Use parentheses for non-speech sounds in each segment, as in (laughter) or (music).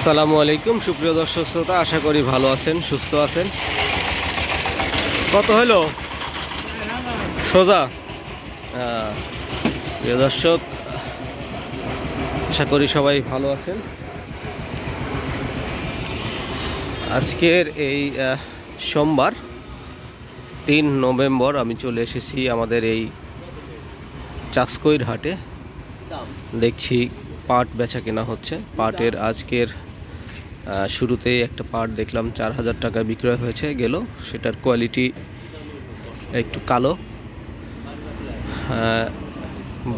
আসসালামু আলাইকুম। সুপ্রিয় দর্শক শ্রোতা, আশা করি ভালো আছেন, সুস্থ আছেন। কত হলো? সোজা। প্রিয় দর্শক, আশা করি সবাই ভালো আছেন। আজকের এই সোমবার, তিন নভেম্বর আমি চলে এসেছি আমাদের এই চাষকইর হাটে। দেখছি পাট বেচা কেনা হচ্ছে। পাটের আজকের আহ, শুরুতেই একটা পার্ট দেখলাম চার হাজার টাকা বিক্রয় হয়েছে গেল। সেটার কোয়ালিটি একটু কালো।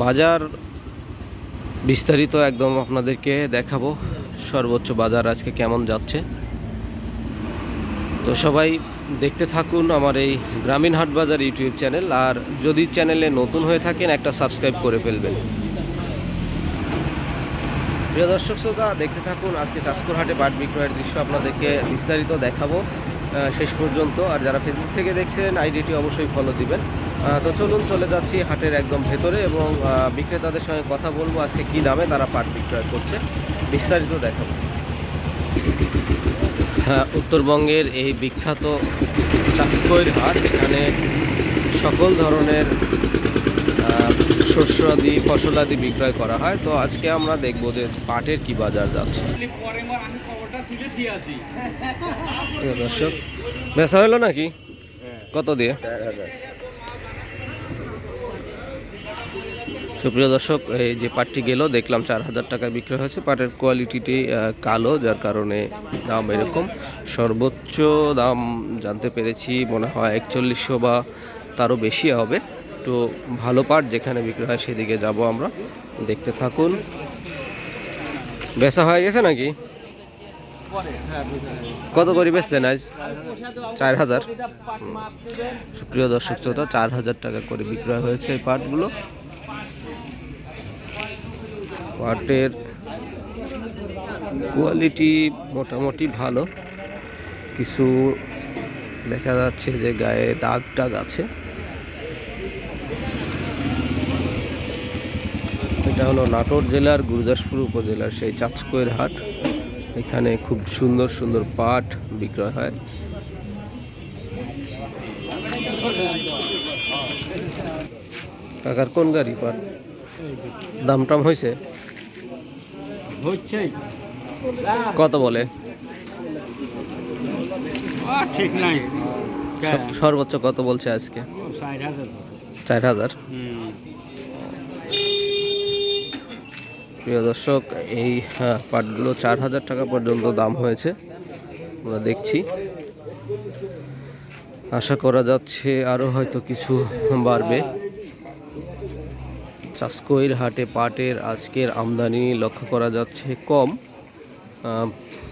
বাজার বিস্তারিত একদম আপনাদেরকে দেখাবো। সর্বোচ্চ বাজার আজকে কেমন যাচ্ছে। তো সবাই দেখতে থাকুন আমার এই গ্রামীণ হাট বাজার ইউটিউব চ্যানেল। আর যদি চ্যানেলে নতুন হয়ে থাকেন একটা সাবস্ক্রাইব করে ফেলবেন। প্রিয় দর্শক শ্রোতা, দেখতে থাকুন, আজকে চাষকুর হাটে পাট বিক্রয়ের দৃশ্য আপনাদেরকে বিস্তারিত দেখাবো শেষ পর্যন্ত। আর যারা ফেসবুক থেকে দেখছেন আইডিটি অবশ্যই ফলো দিবেন। তো চলুন, চলে যাচ্ছি হাটের একদম ভেতরে এবং বিক্রেতাদের সঙ্গে কথা বলব আজকে কী দামে তারা পাট বিক্রয় করছে। বিস্তারিত দেখাবো। হ্যাঁ উত্তরবঙ্গের এই বিখ্যাত চাষকৈর হাট, এখানে সকল ধরনের আহ, শস্যাদি ফসলাদি বিক্রয় করা হয়। তো আজকে আমরা দেখব যে পাটের কি বাজার যাচ্ছে। দর্শক বেচা হলো নাকি? কত দিয়ে? সুপ্রিয় দর্শক এই যে পাটটি গেল দেখলাম চার হাজার টাকায় বিক্রয় হয়েছে। পাটের কোয়ালিটিটি কালো যার কারণে দাম এরকম। সর্বোচ্চ দাম জানতে পেরেছি মনে হয় একচল্লিশশো বা তারও বেশি হবে। তো ভালো পাট যেখানে বিক্রি হয় সেদিকে যাব আমরা। দেখতে থাকুন। বেচা হয়ে গেছে নাকি? কত করে বেচলেন আজ? চার হাজার। সুপ্রিয় দর্শক শ্রোতা, চার হাজার টাকা করে বিক্রয় হয়েছে এই পাটগুলো। পাটের কোয়ালিটি মোটামুটি ভালো। কিছু দেখা যাচ্ছে যে গায়ে দাগ টাগ আছে। এটা হলো নাটোর জেলার গুরুদাসপুর উপজেলার সেই চাঁচকইয়ের হাট। এখানে খুব সুন্দর সুন্দর পাট বিক্রয় হয়। কাকার কোন গাড়ি পাট? দাম টাম হয়েছে কত বলে? ঠিক নাই। সর্বোচ্চ কত বলছে আজকে? চার হাজার। প্রিয় দর্শক, এই পাটগুলো চার হাজার টাকা পর্যন্ত দাম হয়েছে। আমরা দেখছি। আশা করা যাচ্ছে আরও হয়তো কিছু বাড়বে। চাষকইর হাটে পাটের আজকের আমদানি লক্ষ্য করা যাচ্ছে কম।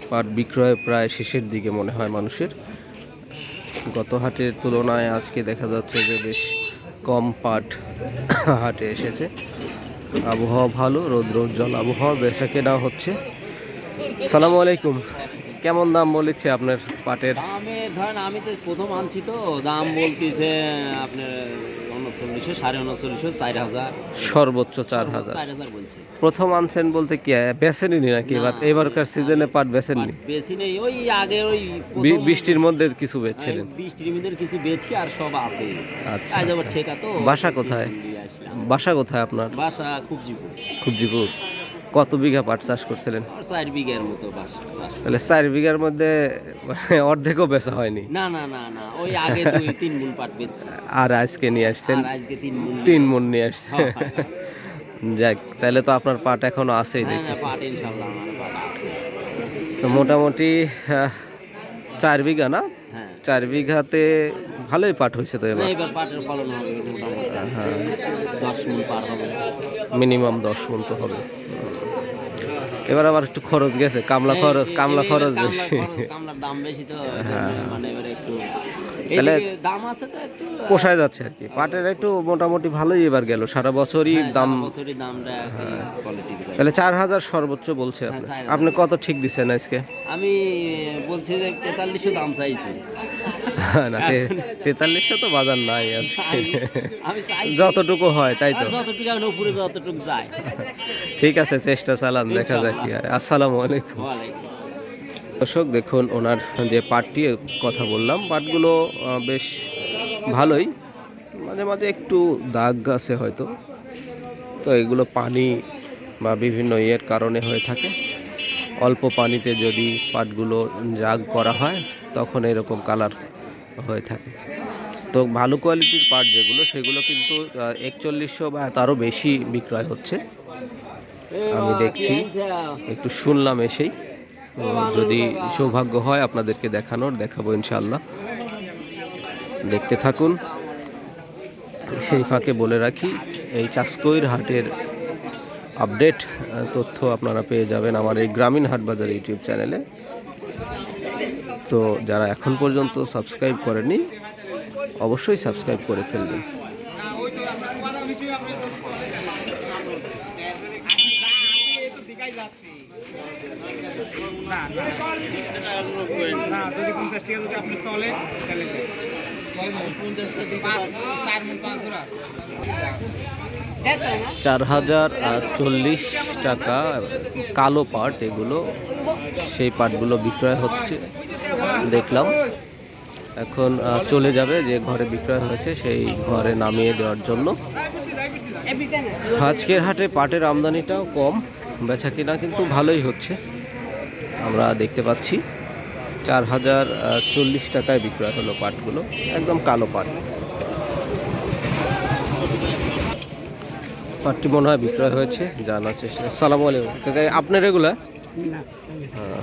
পাট বিক্রয় প্রায় শেষের দিকে মনে হয় মানুষের। গত হাটের তুলনায় আজকে দেখা যাচ্ছে যে বেশ কম পাট হাটে এসেছে। আবহাওয়া ভালো রৌদ্র উজ্জ্বল আবহাওয়া বেচা কেনা হচ্ছে। সালামু আলাইকুম। কেমন দাম বলেছে আপনার পাটের? ধরেন আমি তো প্রথম আনছি তো দাম বলতেছে আপনার উনচল্লিশশো সাড়ে উনচল্লিশশো চার হাজার। সর্বোচ্চ চার হাজার। প্রথম আনছেন বলতে কি বেছেনি নাকি? এবার এবারকার সিজনে পাট বেছেননি নেই ওই আগে ওই বৃষ্টির মধ্যে কিছু বেচছিলেন? বৃষ্টির মধ্যে কিছু বেচছি আর সব আছে। আচ্ছা, আবার বাসা কোথায়? আসলাম। বাসা কোথায় আপনার? বাসা খুব জীব খুবজিপুর। কত বিঘা পাট চাষ করছিলেন? চার বিঘার মতো তাহলে চার বিঘার মধ্যে মানে অর্ধেকও বেচা হয়নি? না না না না ওই আগে দুই তিন মূল পাট বেচছি। আর আজকে নিয়ে আসছেন? আজকে তিন মূল তিন মন নিয়ে আসছে হ্যাঁ, হ্যাঁ, যাক তাহলে তো আপনার পাট এখনও আছেই হ্যাঁ, দেখতেছি। পাট ইনশাল্লাহ আমার পাট আছে। তো মোটামুটি চার বিঘা না? হ্যাঁ। চার বিঘাতে ভালোই পাট হয়েছে তো এবার? এবার পাটের ফলন হবে হ্যাঁ। দশ মূল পার হবে। মিনিমাম দশ মন তো হবে। এবার আবার একটু খরচ গেছে কামলা খরচ কামলা খরচ বেশি। হ্যাঁ কামলার দাম বেশি তো মানে এবার একটু তাহলে দাম আছে তো একটু পোষায় যাচ্ছে আর কি। পাটের একটু মোটামুটি ভালোই এবার গেল সারা বছরই হ্যাঁ, দাম বছরই দামটা তাহলে চার হাজার সর্বোচ্চ বলছে আপনি। হ্যাঁ, হাজার। আপনি কত ঠিক দিচ্ছেন আজকে? আমি বলছি যে তেতাল্লিশশো দাম চাইছি। (laughs) না তেতাল্লিশশো তো বাজার নাই আজকে। যতটুকু হয় তাই তো। যতটুকু যায়। ঠিক আছে চেষ্টা চালান দেখা যাক কি আসসালামু আলাইকুম। দর্শক, দেখুন ওনার যে পাটটি কথা বললাম। পাটগুলো বেশ ভালোই। মাঝে মাঝে একটু দাগ আছে হয়তো। তো এগুলো পানি বা বিভিন্ন ইয়ের কারণে হয়ে থাকে। অল্প পানিতে যদি পাটগুলো জাগ করা হয়, তখন এরকম কালার হয়ে থাকে। তো ভালো কোয়ালিটির পাট যেগুলো, সেগুলো কিন্তু একচল্লিশশো বা তারও বেশি বিক্রয় হচ্ছে। আমি দেখছি, একটু শুনলাম এসেই। যদি সৌভাগ্য হয় আপনাদেরকে দেখানোর দেখাবো ইনশাল্লাহ দেখতে থাকুন। সেই ফাঁকে বলে রাখি এই চাষকইর হাটের আপডেট তথ্য আপনারা পেয়ে যাবেন আমার এই গ্রামীণ হাট বাজার ইউটিউব চ্যানেলে। তো যারা এখন পর্যন্ত সাবস্ক্রাইব করেনি অবশ্যই সাবস্ক্রাইব করে ফেলবেন। চার হাজার চল্লিশ টাকা কালো পাট এগুলো, সেই পাটগুলো বিক্রয় হচ্ছে। দেখলাম। এখন চলে যাবে যে ঘরে বিক্রয় হয়েছে, সেই ঘরে নামিয়ে দেওয়ার জন্য। আজকের হাটে পাটের আমদানিটাও কম, বেচা কিনা কিন্তু ভালোই হচ্ছে। আমরা দেখতে পাচ্ছি। চার হাজার চল্লিশ টাকায় বিক্রয় হলো পাটগুলো। একদম কালো পাট। পাটটি মনে হয় বিক্রয় হয়েছে জানার চেষ্টা সালাম আলাইকুম। কাকা আপনার এগুলা? হ্যাঁ।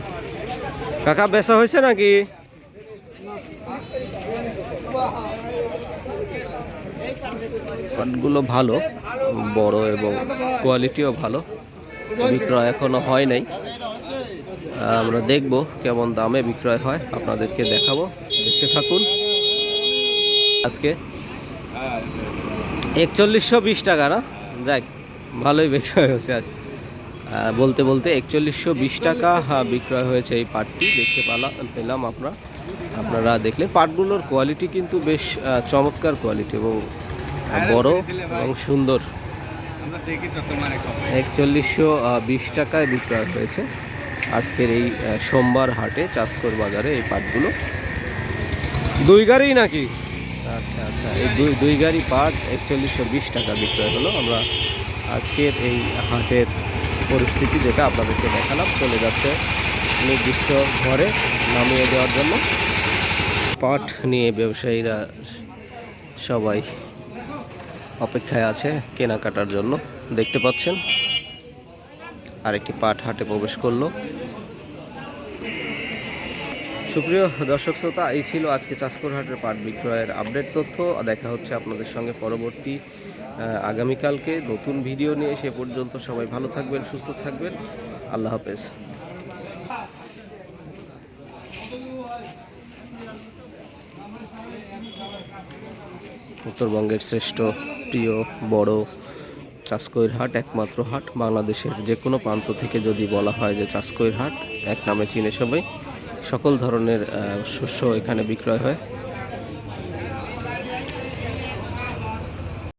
কাকা বেচা হয়েছে নাকি? পাটগুলো ভালো বড় এবং কোয়ালিটিও ভালো। বিক্রয় এখনও হয় নাই। আমরা দেখব কেমন দামে বিক্রয় হয়। আপনাদেরকে দেখাবো। দেখতে থাকুন। আজকে একচল্লিশশো বিশ টাকা, না? যাক, ভালোই বিক্রয় হয়েছে আজ। বলতে বলতে একচল্লিশশো বিশ টাকা বিক্রয় হয়েছে এই পাটটি। দেখতে পেলাম পেলাম আপনারা আপনারা দেখলে পাটগুলোর কোয়ালিটি কিন্তু বেশ চমৎকার কোয়ালিটি এবং বড় এবং সুন্দর। আমরা একচল্লিশশো বিশ টাকায় বিক্রয় হয়েছে। আজকের এই সোমবার হাটে চাষকর বাজারে এই পাটগুলো। দুই গাড়ি নাকি? আচ্ছা আচ্ছা। এই দুই দুই গাড়ি পাট একচল্লিশশো বিশ টাকা বিক্রয় হলো। আমরা আজকের এই হাটের পরিস্থিতি যেটা আপনাদেরকে দেখালাম চলে যাচ্ছে নির্দিষ্ট ঘরে নামিয়ে দেওয়ার জন্য। পাট নিয়ে ব্যবসায়ীরা সবাই অপেক্ষায় আছে কেনাকাটার জন্য। দেখতে পাচ্ছেন আরেকটি পাট হাটে প্রবেশ করল। সুপ্রিয় দর্শক শ্রোতা, এই ছিল আজকে চাষকর হাটের পাট বিক্রয়ের আপডেট তথ্য। দেখা হচ্ছে আপনাদের সঙ্গে পরবর্তী আগামীকালকে। নতুন ভিডিও নিয়ে সে পর্যন্ত সবাই ভালো থাকবেন, সুস্থ থাকবেন। আল্লাহ হাফেজ। উত্তরবঙ্গের শ্রেষ্ঠ, প্রিয়, বড় চাষকইর হাট একমাত্র হাট বাংলাদেশের যে কোনো প্রান্ত থেকে যদি বলা হয় যে চাষকৈর হাট এক নামে চিনে সবাই। সকল ধরনের শস্য এখানে বিক্রয় হয়।